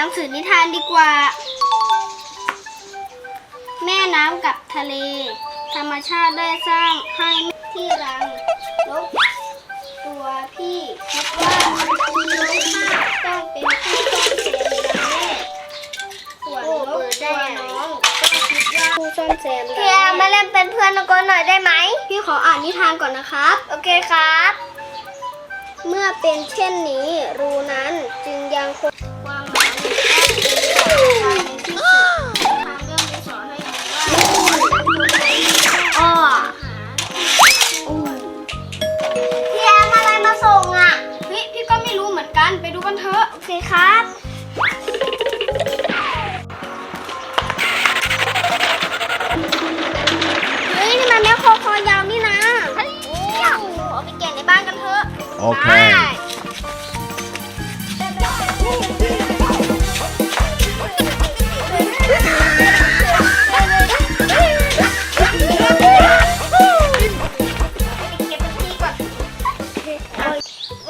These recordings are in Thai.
หนังสือนิทานดีกว่า แม่น้ำกับทะเล ธรรมชาติได้สร้างให้ที่รังนกตัวพี่คิดว่ามีนกมากต้องเป็นผู้ต้องเสียในแม่ส่วนนกตัวน้องก็คิดว่าผู้ซ่อนแซมพี่แอมมาเล่นเป็นเพื่อนน้องโกหน่อยได้ไหม พี่ขออ่านนิทานก่อนนะครับ โอเคครับ เมื่อเป็นเช่นนี้รูนั้นจึงยังคงควา ยาวนี่นะเอาไปเก็บในบ้านกันเถอะ Okay. ได้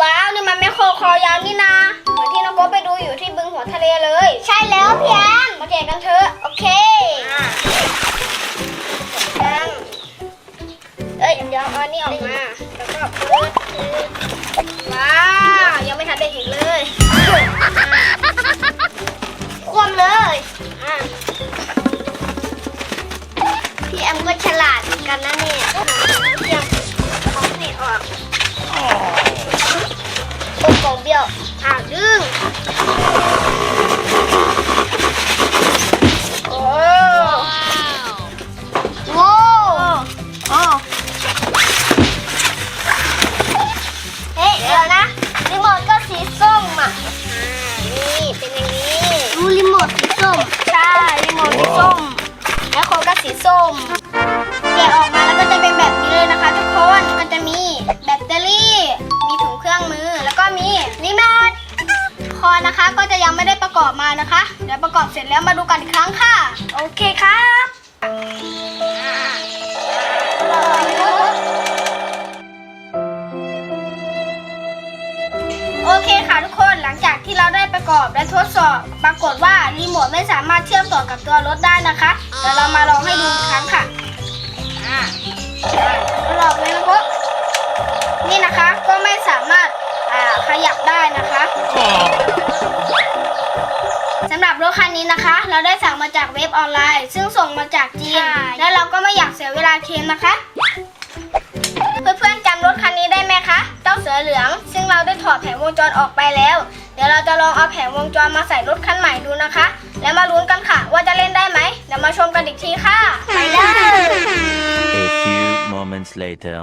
ว้าวนี่มันแม่โคคอยาวนี่นะเหมือนที่น้องโกไปดูอยู่ที่บึงหัวทะเลเลย ใช่แล้วพี่แอมมาแกะกันเถอะ โอเค โอ้โหเบี้ยวอ่าดึงโอ้โหโอ้เฮ้ยเดี๋ยวนะรีโมทก็สีส้มอะอ่านี่เป็นอย่างนี้ดูรีโมทสีส้มใช่รีโมทสีส้มแล้วโคก็สีส้ม คอนะคะ ก็จะยังไม่ได้ประกอบมานะคะ เดี๋ยวประกอบเสร็จแล้วมาดูกันอีกครั้งค่ะ โอเคครับโอเคค่ะทุกคนหลังจากที่เราได้ประกอบและทดสอบ ปรากฏว่ารีโมทไม่สามารถเชื่อมต่อกับตัวรถได้นะคะเดี๋ยวเรามาลองให้ดูอีกครั้งค่ะอ่าทดลองเลยนะครับนี่นะคะก็ไม่สามารถขยับได้นะคะ ถคันนี้นะคะ เราได้สั่งมาจากเว็บออนไลน์ ซึ่งส่งมาจากจีน และเราก็ไม่อยากเสียเวลาเคลมนะคะ เพื่อนๆจำรถคันนี้ได้ไหมคะเจ้าเสือเหลือง ซึ่งเราได้ถอดแผงวงจรออกไปแล้ว เดี๋ยวเราจะลองเอาแผงวงจรมาใส่รถคันใหม่ดูนะคะ แล้วมาลุ้นกันค่ะว่าจะเล่นได้ไหมเดี๋ยวมาชมกันอีกทีค่ะไปเลย A few moments later.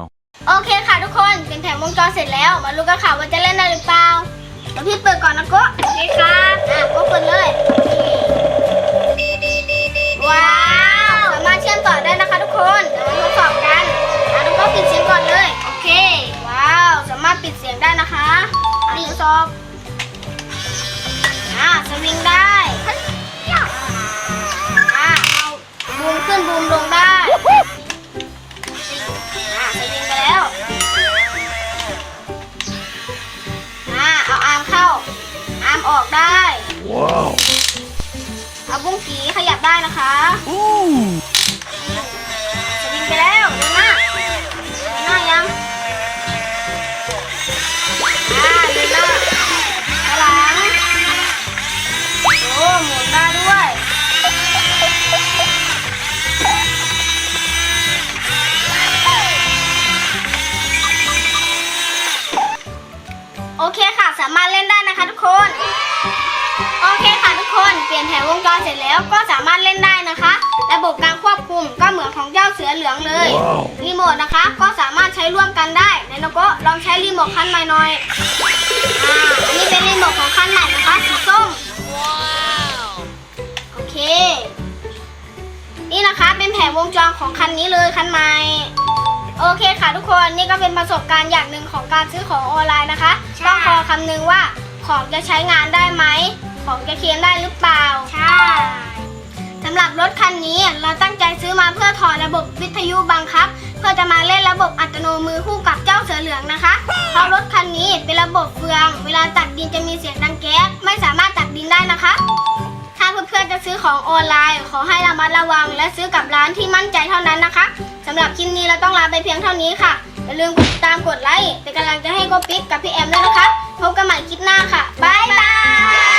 โอเคค่ะทุกคนเป็นแผงวงจรเสร็จแล้ว มาลุ้นกันค่ะว่าจะเล่นได้หรือเปล่าเดี๋ยวพี่เปิดก่อนนะโก็โอเคครับอะโก็เปิดเลย ว้าว สามารถเชื่อมต่อได้นะคะทุกคนเดี๋ยวมาทดสอบกันอะทุกคนปิดเสียงก่อนเลย โอเค ว้าว สามารถปิดเสียงได้นะคะอะทดสอบอ่าสวิงได้อะเอาบูมขึ้นบูมล เอาบุ้งกีขยับได้นะคะ แล้วก็สามารถเล่นได้นะคะ ระบบการควบคุมก็เหมือนของเจ้าเสือเหลืองเลยว้าวรีโมทนะคะ ก็สามารถใช้ร่วมกันได้ในนโก็ลองใช้รีโมทคันใหม่หน่อยอ่าอันนี้เป็นรีโมทของคันใหม่นะคะสีส้มโอเค นี่นะคะเป็นแผงวงจรของคันนี้เลยคันใหม่โอเคค่ะทุกคนนี่ก็เป็นประสบการณ์อย่างหนึ่งของการซื้อของออนไลน์นะคะใช่ต้องคอคำนึงว่าของจะใช้งานได้ไหม ของจะเคลมได้หรือเปล่า ใช่สำหรับรถคันนี้เราตั้งใจซื้อมาเพื่อถอดระบบวิทยุบังคับ เพื่อจะมาเล่นระบบอัตโนมือคู่กับเจ้าเสือเหลืองนะคะ เพราะรถคันนี้เป็นระบบเฟือง เวลาตักดินจะมีเสียงดังแก๊กไม่สามารถตักดินได้นะคะใของออนไลน์ ขอให้ระมัดระวัง และซื้อกับร้านที่มั่นใจเท่านั้นนะคะสำหรับคลิปนี้เราต้องลาไปเพียงเท่านี้ค่ะอย่าลืมกดติดตามกดไลค์เป็นกำลังใจให้โกปิ๊กกับพี่แอมด้วยนะคะพบกันใหม่คลิปหน้าค่ะบ๊ายบ